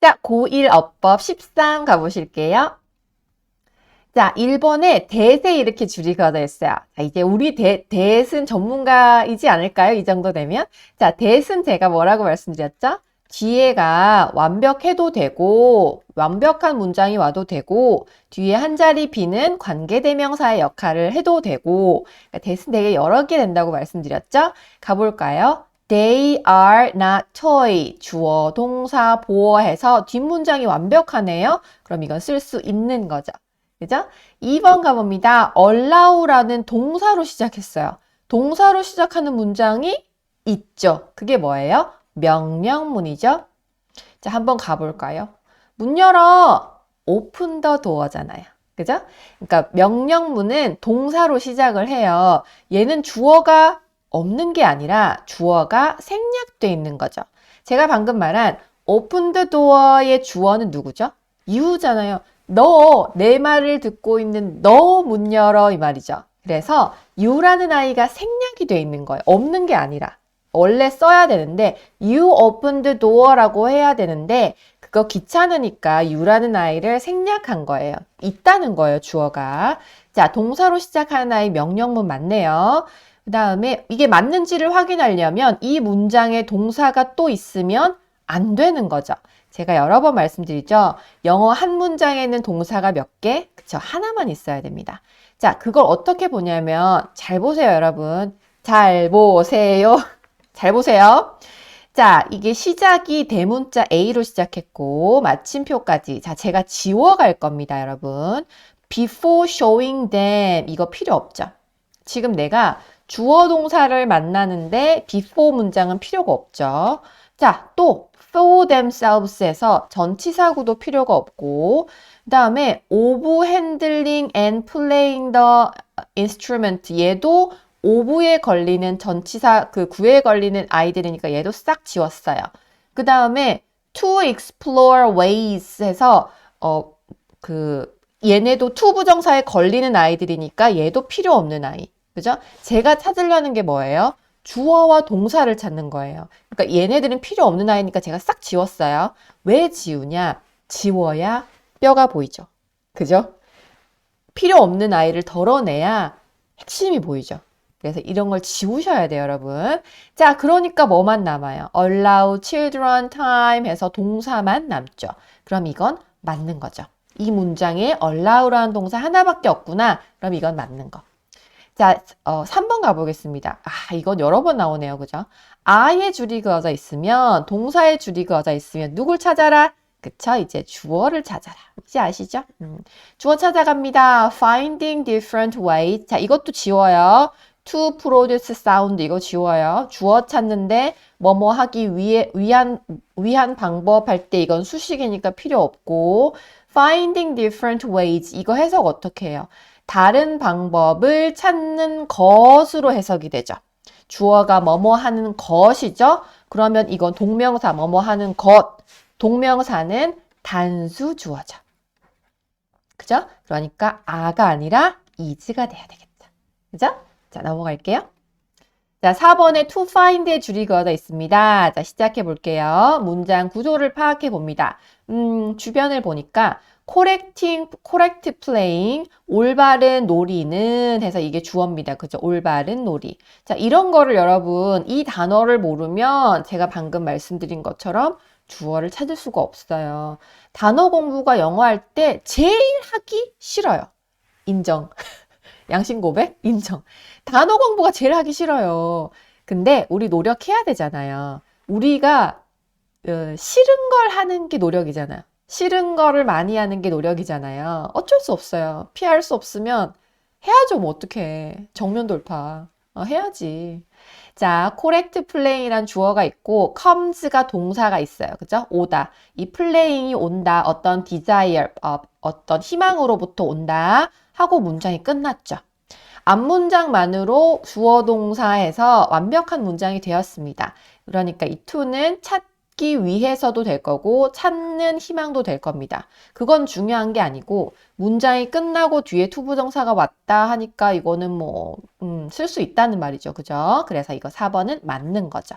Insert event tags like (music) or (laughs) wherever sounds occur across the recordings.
자, 고1 어법 13 가보실게요. 자, 1번에 대세 이렇게 줄이 그어져 있어요. 자, 이제 우리 대, 대은 전문가이지 않을까요? 이 정도 되면. 자, 대은 제가 뭐라고 말씀드렸죠? 뒤에가 완벽해도 되고, 완벽한 문장이 와도 되고, 뒤에 한 자리 비는 관계대명사의 역할을 해도 되고, 그러니까 대은 되게 여러 개 된다고 말씀드렸죠? 가볼까요? They are not toy. 주어, 동사, 보어해서 뒷문장이 완벽하네요. 그럼 이건 쓸 수 있는 거죠. 그죠? 2번 가봅니다. allow라는 동사로 시작했어요. 동사로 시작하는 문장이 있죠. 그게 뭐예요? 명령문이죠. 자, 한번 가볼까요? 문 열어. open the door잖아요. 그죠? 그러니까 명령문은 동사로 시작을 해요. 얘는 주어가 없는 게 아니라 주어가 생략돼 있는 거죠. 제가 방금 말한 open the door의 주어는 누구죠? you잖아요. 너, 내 말을 듣고 있는 너 문 열어 이 말이죠. 그래서 you라는 아이가 생략이 돼 있는 거예요. 없는 게 아니라. 원래 써야 되는데 you open the door라고 해야 되는데 그거 귀찮으니까 you라는 아이를 생략한 거예요. 있다는 거예요, 주어가. 자, 동사로 시작하는 아이 명령문 맞네요. 그 다음에 이게 맞는지를 확인하려면 이 문장에 동사가 또 있으면 안 되는 거죠. 제가 여러 번 말씀드리죠. 영어 한 문장에는 동사가 몇 개? 그쵸. 하나만 있어야 됩니다. 자, 그걸 어떻게 보냐면, 잘 보세요, 여러분. 잘 보세요. (laughs) 잘 보세요. 자, 이게 시작이 대문자 A로 시작했고, 마침표까지. 자, 제가 지워갈 겁니다, 여러분. Before showing them. 이거 필요 없죠. 지금 내가 주어 동사를 만나는데 before 문장은 필요가 없죠. 자, 또 for themselves에서 전치사구도 필요가 없고 그 다음에 of handling and playing the instrument 얘도 오브에 걸리는 전치사 그 구에 걸리는 아이들이니까 얘도 싹 지웠어요. 그 다음에 to explore ways 해서 어 그 얘네도 to 부정사에 걸리는 아이들이니까 얘도 필요 없는 아이. 그죠? 제가 찾으려는 게 뭐예요? 주어와 동사를 찾는 거예요. 그러니까 얘네들은 필요 없는 아이니까 제가 싹 지웠어요. 왜 지우냐? 지워야 뼈가 보이죠. 그죠? 필요 없는 아이를 덜어내야 핵심이 보이죠. 그래서 이런 걸 지우셔야 돼요, 여러분. 자, 그러니까 뭐만 남아요? allow children time 해서 동사만 남죠. 그럼 이건 맞는 거죠. 이 문장에 allow라는 동사 하나밖에 없구나. 그럼 이건 맞는 거. 자, 어, 3번 가보겠습니다. 아, 이건 여러 번 나오네요. 그죠? I의 줄이 그어져 있으면, 동사의 줄이 그어져 있으면 누굴 찾아라? 그쵸? 이제 주어를 찾아라. 이제 아시죠? 음. 주어 찾아갑니다. Finding different ways. 자, 이것도 지워요. To produce sound. 이거 지워요. 주어 찾는데, 뭐뭐 하기 위해, 위한, 위한 방법 할 때 이건 수식이니까 필요 없고, Finding different ways. 이거 해석 어떻게 해요? 다른 방법을 찾는 것으로 해석이 되죠. 주어가 뭐뭐 하는 것이죠. 그러면 이건 동명사 뭐뭐 하는 것. 동명사는 단수 주어죠. 그죠? 그러니까 아가 아니라 이즈가 돼야 되겠죠. 그죠? 자, 넘어갈게요. 자, 4번에 to find의 줄이 그어져 있습니다. 자, 시작해 볼게요. 문장 구조를 파악해 봅니다. 음, 주변을 보니까 correcting, correct playing, 올바른 놀이는 해서 이게 주어입니다. 그죠? 올바른 놀이. 자, 이런 거를 여러분, 이 단어를 모르면 제가 방금 말씀드린 것처럼 주어를 찾을 수가 없어요. 단어 공부가 영어 할 때 제일 하기 싫어요. 인정. (laughs) 양심 고백? 인정. 단어 공부가 제일 하기 싫어요. 근데 우리 노력해야 되잖아요. 우리가 어, 싫은 걸 하는 게 노력이잖아요. 싫은 거를 많이 하는 게 노력이잖아요. 어쩔 수 없어요. 피할 수 없으면 해야죠. 뭐 어떡해. 정면 돌파. 어, 해야지. 자, correct playing이란 주어가 있고 comes가 동사가 있어요. 그죠? 오다. 이 playing이 온다. 어떤 desire, 어, 어떤 희망으로부터 온다. 하고 문장이 끝났죠. 앞문장만으로 주어 동사에서 완벽한 문장이 되었습니다. 그러니까 이 to는 찾 찾기 위해서도 될 거고 찾는 희망도 될 겁니다. 그건 중요한 게 아니고 문장이 끝나고 뒤에 투부정사가 왔다 하니까 이거는 뭐, 음, 쓸수 있다는 말이죠. 그죠? 그래서 이거 4번은 맞는 거죠.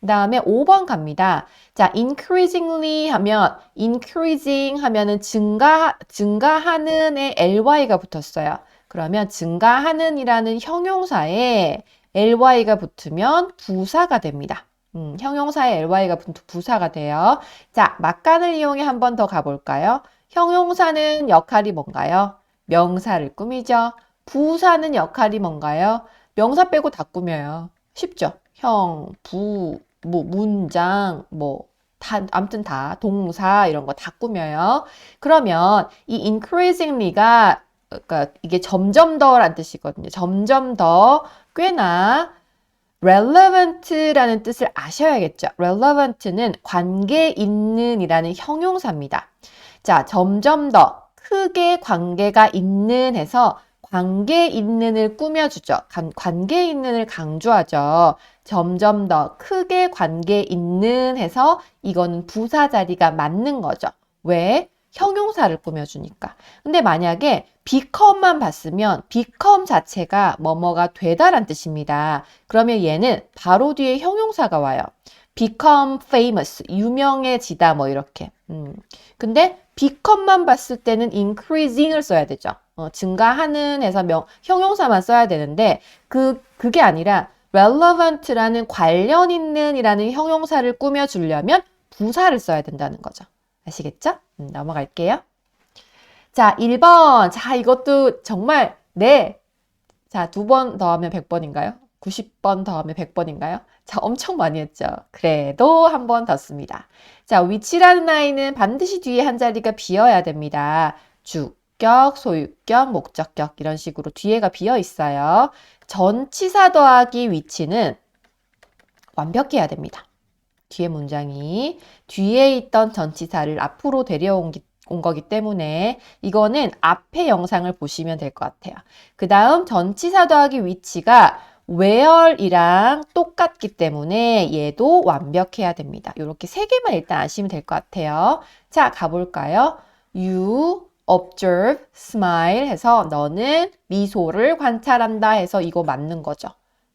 그 다음에 5번 갑니다. 자, increasingly 하면, increasing 하면은 증가, 증가하는에 ly가 붙었어요. 그러면 증가하는 이라는 형용사에 ly가 붙으면 부사가 됩니다. 음, 형용사에 ly가 붙은 부사가 돼요. 자, 막간을 이용해 한 번 더 가볼까요? 형용사는 역할이 뭔가요? 명사를 꾸미죠. 부사는 역할이 뭔가요? 명사 빼고 다 꾸며요. 쉽죠? 형, 부, 뭐, 문장, 뭐, 다, 아무튼 다, 동사, 이런 거 다 꾸며요. 그러면 이 increasingly가, 그러니까 이게 점점 더란 뜻이거든요. 점점 더 꽤나 relevant라는 뜻을 아셔야겠죠. relevant는 관계 있는 이라는 형용사입니다. 자, 점점 더 크게 관계가 있는 해서 관계 있는을 꾸며주죠. 관, 관계 있는을 강조하죠. 점점 더 크게 관계 있는 해서 이거는 부사 자리가 맞는 거죠. 왜? 형용사를 꾸며주니까. 근데 만약에 become만 봤으면 become 자체가 뭐뭐가 되다란 뜻입니다. 그러면 얘는 바로 뒤에 형용사가 와요. become famous, 유명해지다 뭐 이렇게. 음. 근데 become만 봤을 때는 increasing을 써야 되죠. 어, 증가하는 해서 명, 형용사만 써야 되는데 그 그게 아니라 relevant라는 관련 있는이라는 형용사를 꾸며주려면 부사를 써야 된다는 거죠. 아시겠죠? 음, 넘어갈게요. 자, 1번. 자, 이것도 정말 네. 자, 두 번 더하면 100번인가요? 90번 더하면 100번인가요? 자, 엄청 많이 했죠. 그래도 한 번 더 씁니다. 자, 위치라는 아이는 반드시 뒤에 한 자리가 비어야 됩니다. 주격, 소유격, 목적격 이런 식으로 뒤에가 비어 있어요. 전치사 더하기 위치는 완벽해야 됩니다. 뒤에 문장이 뒤에 있던 전치사를 앞으로 데려온 기, 온 거기 때문에 이거는 앞에 영상을 보시면 될 것 같아요. 그 다음 전치사 더하기 위치가 where이랑 똑같기 때문에 얘도 완벽해야 됩니다. 이렇게 세 개만 일단 아시면 될 것 같아요. 자, 가볼까요? You observe, smile 해서 너는 미소를 관찰한다 해서 이거 맞는 거죠.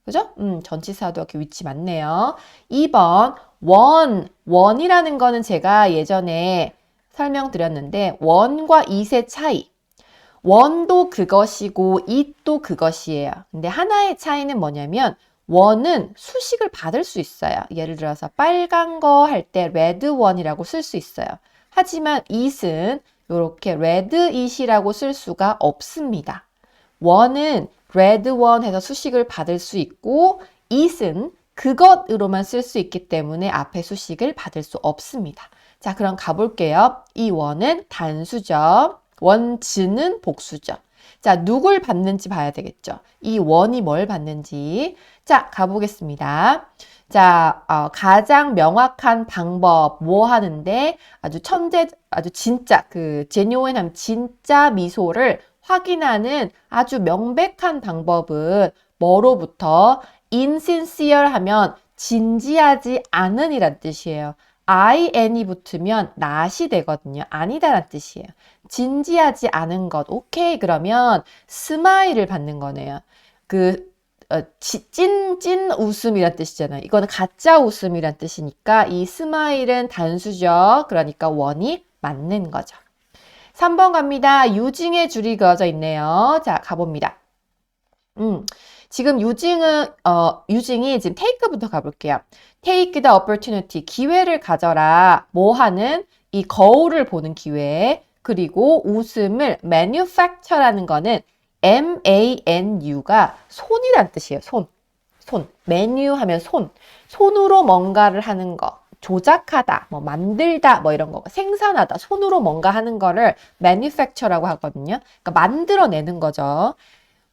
그죠? 음, 전치사도 이렇게 위치 맞네요. 2번, 원. 원이라는 거는 제가 예전에 설명드렸는데, 원과 it의 차이. 원도 그것이고, it도 그것이에요. 근데 하나의 차이는 뭐냐면, 원은 수식을 받을 수 있어요. 예를 들어서 빨간 거 할 때 레드 원이라고 쓸 수 있어요. 하지만 it은 이렇게 레드 it이라고 쓸 수가 없습니다. 원은 one 해서 수식을 받을 수 있고 it은 그것으로만 쓸 수 있기 때문에 앞에 수식을 받을 수 없습니다. 자, 그럼 가볼게요. 이 원은 단수죠. 원즈는 복수죠. 자, 누굴 받는지 봐야 되겠죠. 이 원이 뭘 받는지. 자, 가보겠습니다. 자, 어, 가장 명확한 방법 뭐 하는데 아주 천재, 아주 진짜 그 제뉴인함 진짜 미소를 확인하는 아주 명백한 방법은 뭐로부터 insincere 하면 진지하지 않은 이란 뜻이에요. in이 붙으면 not이 되거든요. 아니다란 뜻이에요. 진지하지 않은 것. 오케이. 그러면 스마일을 받는 거네요. 그 어, 찐, 찐 웃음이란 뜻이잖아요. 이거는 가짜 웃음이란 뜻이니까 이 스마일은 단수죠. 그러니까 원이 맞는 거죠. 3번 갑니다. 유징의 줄이 그어져 있네요. 자, 가봅니다. 음, 지금 유징은, 어, 유징이 지금 take부터 가볼게요. take the opportunity. 기회를 가져라. 뭐 하는? 이 거울을 보는 기회. 그리고 웃음을 manufacture라는 거는 M-A-N-U가 손이란 뜻이에요. 손. 손. menu 하면 손. 손으로 뭔가를 하는 거. 조작하다, 뭐 만들다, 뭐 이런 거, 생산하다, 손으로 뭔가 하는 거를 manufacture라고 하거든요. 그러니까 만들어내는 거죠.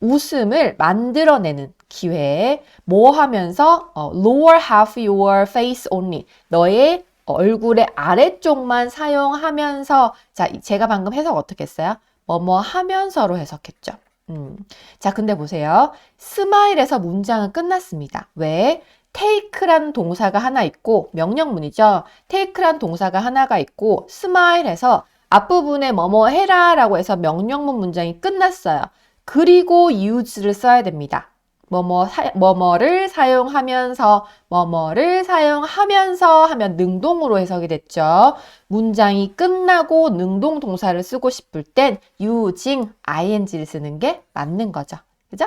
웃음을 만들어내는 기회. 뭐 하면서 어, lower half your face only. 너의 얼굴의 아래쪽만 사용하면서 자, 제가 방금 해석 어떻게 했어요? 뭐뭐 하면서로 해석했죠. 음. 자, 근데 보세요. 스마일에서 문장은 끝났습니다. 왜? take란 동사가 하나 있고 명령문이죠. take란 동사가 하나가 있고 smile해서 앞부분에 뭐뭐 해라 라고 해서 명령문 문장이 끝났어요. 그리고 use를 써야 됩니다. 뭐뭐 사, 뭐뭐를 사용하면서 뭐뭐를 사용하면서 하면 능동으로 해석이 됐죠. 문장이 끝나고 능동 동사를 쓰고 싶을 땐 using ing를 쓰는 게 맞는 거죠. 그죠?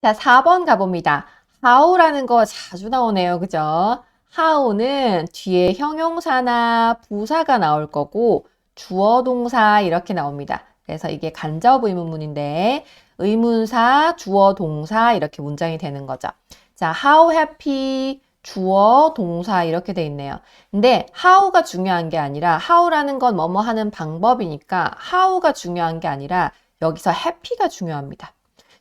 자, 4번 가봅니다. how라는 거 자주 나오네요. 그죠? how는 뒤에 형용사나 부사가 나올 거고 주어 동사 이렇게 나옵니다. 그래서 이게 간접 의문문인데 의문사, 주어 동사 이렇게 문장이 되는 거죠. 자, how happy 주어 동사 이렇게 돼 있네요. 근데 how가 중요한 게 아니라 how라는 건 뭐뭐 하는 방법이니까 how가 중요한 게 아니라 여기서 happy가 중요합니다.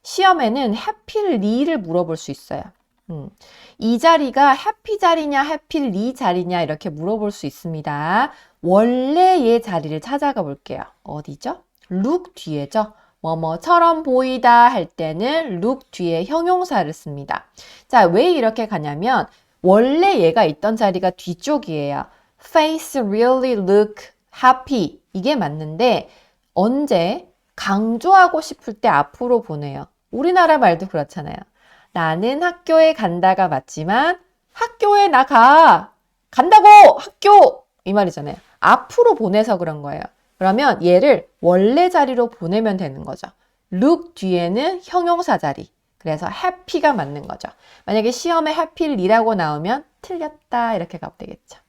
시험에는 happy를 물어볼 수 있어요. 음. 이 자리가 해피 자리냐, 해필리 자리냐 이렇게 물어볼 수 있습니다. 원래의 자리를 찾아가 볼게요. 어디죠? Look 뒤에죠. 뭐뭐처럼 보이다 할 때는 look 뒤에 형용사를 씁니다. 자, 왜 이렇게 가냐면 원래 얘가 있던 자리가 뒤쪽이에요. face really look happy 이게 맞는데 언제 강조하고 싶을 때 앞으로 보내요. 우리나라 말도 그렇잖아요. 나는 학교에 간다가 맞지만 학교에 나가 간다고 학교 이 말이잖아요. 앞으로 보내서 그런 거예요. 그러면 얘를 원래 자리로 보내면 되는 거죠. look 뒤에는 형용사 자리. 그래서 happy가 맞는 거죠. 만약에 시험에 happy이라고 나오면 틀렸다 이렇게 가면 되겠죠.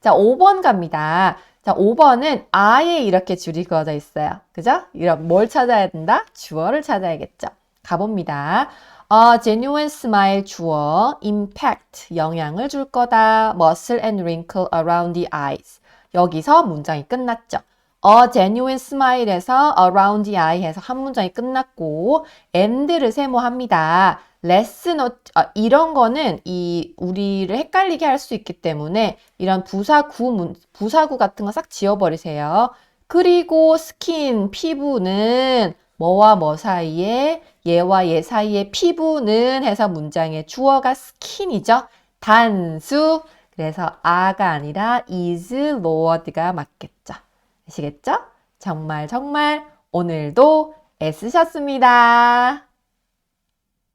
자, 5번 갑니다. 자, 5번은 아예 이렇게 줄이 그어져 있어요. 그죠? 이런 뭘 찾아야 된다? 주어를 찾아야겠죠. 가봅니다. A genuine smile 주어 impact 영향을 줄 거다. muscle and wrinkle around the eyes. 여기서 문장이 끝났죠. A genuine smile에서 around the eye 해서 한 문장이 끝났고 and를 세모합니다. less not 아, 이런 거는 이 우리를 헷갈리게 할 수 있기 때문에 이런 부사구 문, 부사구 같은 거 싹 지워버리세요. 그리고 스킨 피부는 뭐와 뭐 사이에 얘와 얘 사이에 피부는 해서 문장의 주어가 스킨이죠. 단수. 그래서 아가 아니라 is lowered가 맞겠죠. 아시겠죠? 정말 정말 오늘도 애쓰셨습니다.